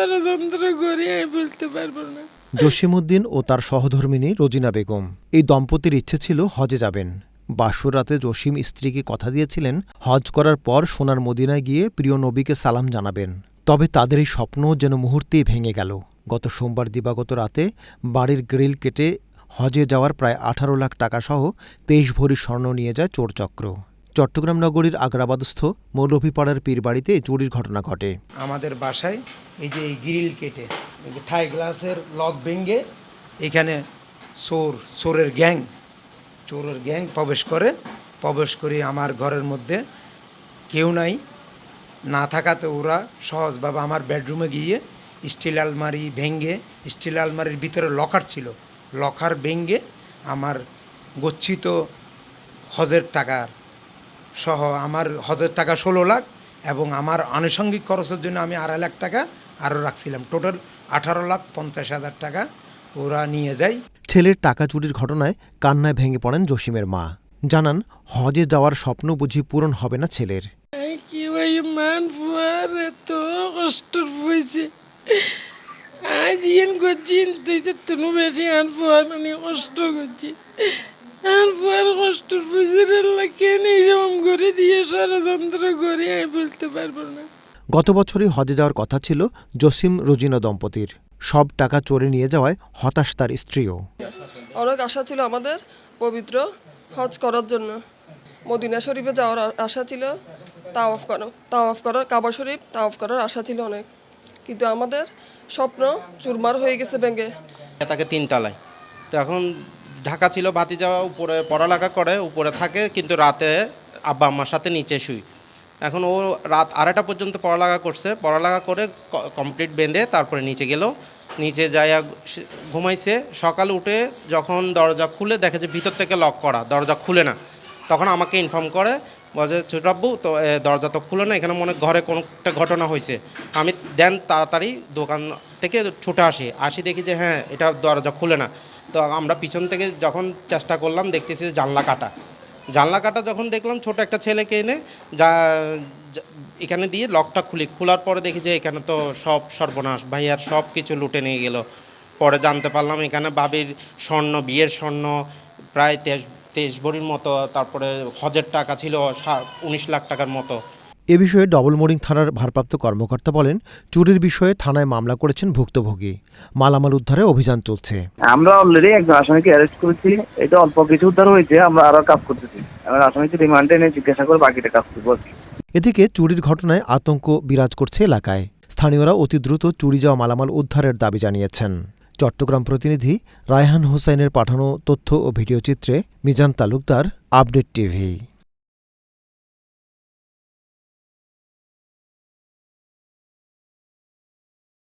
ষড়যন্ত্র ও তার সহধর্মিণী রোজিনা বেগম, এই দম্পতির ইচ্ছে ছিল হজে যাবেন। বাসর রাতে জসিম স্ত্রীকে কথা দিয়েছিলেন, হজ করার পর সোনার মদিনায় গিয়ে প্রিয় নবীকে সালাম জানাবেন। তবে তাদের এই স্বপ্ন যেন মুহূর্তেই ভেঙে গেল। গত সোমবার দিবাগত রাতে বাড়ির গ্রিল কেটে হজে যাওয়ার প্রায় আঠারো লাখ টাকা সহ তেইশ ভরি স্বর্ণ নিয়ে যায় চোরচক্র। চট্টগ্রাম নগরীর আগ্রাবাদস্থ মৌলভীপাড়ার পীরবাড়িতে চুরির ঘটনা ঘটে। আমাদের বাসায় এই যে এই গ্রিল কেটে থাই গ্লাসের লক ভেঙে এখানে চোর, চোরের গ্যাং চোরের গ্যাং প্রবেশ করে। প্রবেশ করে আমার ঘরের মধ্যে কেউ নাই। না থাকাতে ওরা সহজভাবে আমার বেডরুমে গিয়ে স্টিল আলমারি ভেঙ্গে স্টিল আলমারির ভিতরে লকার ছিল। লকার ভেঙ্গে আমার গচ্ছিত হজের টাকার সহ আমার হজের টাকা ষোলো লাখ এবং আমার আনুষঙ্গিক খরচের জন্য আমি আড়াই লাখ টাকা আরও রাখছিলাম। টোটাল আঠারো লাখ পঞ্চাশ হাজার টাকা ওরা নিয়ে যায়। ছেলের টাকা চুরির ঘটনায় কান্নায় ভেঙে পড়েন জসিমের মা। জানান হজে যাওয়ার স্বপ্ন বুঝি পূরণ হবে না ছেলের। কি ওই মান ফুয়ার এত কষ্ট হয়েছে। আজ ইয়েন করছি তুই তো তুনু বেশি আন ফুয়ার মানে কষ্ট করছি। আন ফুয়ার কষ্ট বুঝে কেন এইরকম করে দিয়ে ষড়যন্ত্র করে আমি বলতে পারব না। গত বছরই হজে যাওয়ার কথা ছিল জসিম রোজিনা দম্পতির। সব টাকা চোরে নিয়ে যাওয়ায় হতাশ তার স্ত্রীও। অনেক আশা ছিল আমাদের পবিত্র হজ করার জন্য। মদিনা শরীফে যাওয়ার আশা ছিল তাওয়াফ করা তাওয়াফ করার কাবা শরীফ তাওয়াফ করার আশা ছিল অনেক। কিন্তু আমাদের স্বপ্ন চুরমার হয়ে গেছে ব্যাঙ্গে তাকে তিনতলায় তো এখন ঢাকা ছিল বাতি যাওয়া উপরে পড়ালেখা করে উপরে থাকে কিন্তু রাতে আব্বা আম্মার সাথে নিচে শুই। এখন ও রাত আড়াইটা পর্যন্ত পড়ালেখা করছে। পড়ালেখা করে কমপ্লিট বেঁধে তারপরে নিচে গেল। নিচে যাইয়া ঘুমাইছে। সকালে উঠে যখন দরজা খুলে দেখে যে ভিতর থেকে লক করা, দরজা খুলে না। তখন আমাকে ইনফর্ম করে, বলে ছোটাব্বু তো দরজা তো খুলে না, এখানে মনে ঘরে কোনো একটা ঘটনা হয়েছে আমি দেন তাড়াতাড়ি দোকান থেকে ছুটে আসি। আসি দেখি যে হ্যাঁ এটা দরজা খুলে না। তো আমরা পিছন থেকে যখন চেষ্টা করলাম, দেখতেছি জানলা কাটা। জানলা কাটা যখন দেখলাম ছোট একটা ছেলেকে এনে যা এখানে দিয়ে লকটা খুলি। খোলার পরে দেখি যে এখানে তো সব সর্বনাশ। ভাইয়ার সব কিছু লুটে নিয়ে গেল। পরে জানতে পারলাম এখানে বাবির স্বর্ণ, বিয়ের স্বর্ণ, প্রায় তেইশ তেইশ ভরির মতো, তারপরে হজের টাকা ছিল উনিশ লাখ টাকার মতো। এ বিষয়ে ডবলমোরিং থানার ভারপ্রাপ্ত কর্মকর্তা বলেন চুরির বিষয়ে থানায় মামলা করেছেন ভুক্তভোগী। মালামাল উদ্ধারে অভিযান চলছে। আমরা অলরেডি একজন আসামিকে অ্যারেস্ট করেছি। এটা অল্প কিছু উদ্ধার হয়েছে আমরা আরও কাজ করতেছি। আমরা আসামিকে রিমান্ডে এনে জিজ্ঞাসা করে বাকিটা কাজ করব এদিকে চুরির ঘটনায় আতঙ্ক বিরাজ করছে এলাকায়। স্থানীয়রা অতি দ্রুত চুরি যাওয়া মালামাল উদ্ধারের দাবি জানিয়েছেন। চট্টগ্রাম প্রতিনিধি রায়হান হোসাইনের পাঠানো তথ্য ও ভিডিওচিত্রে মিজান তালুকদার আপডেট টিভি।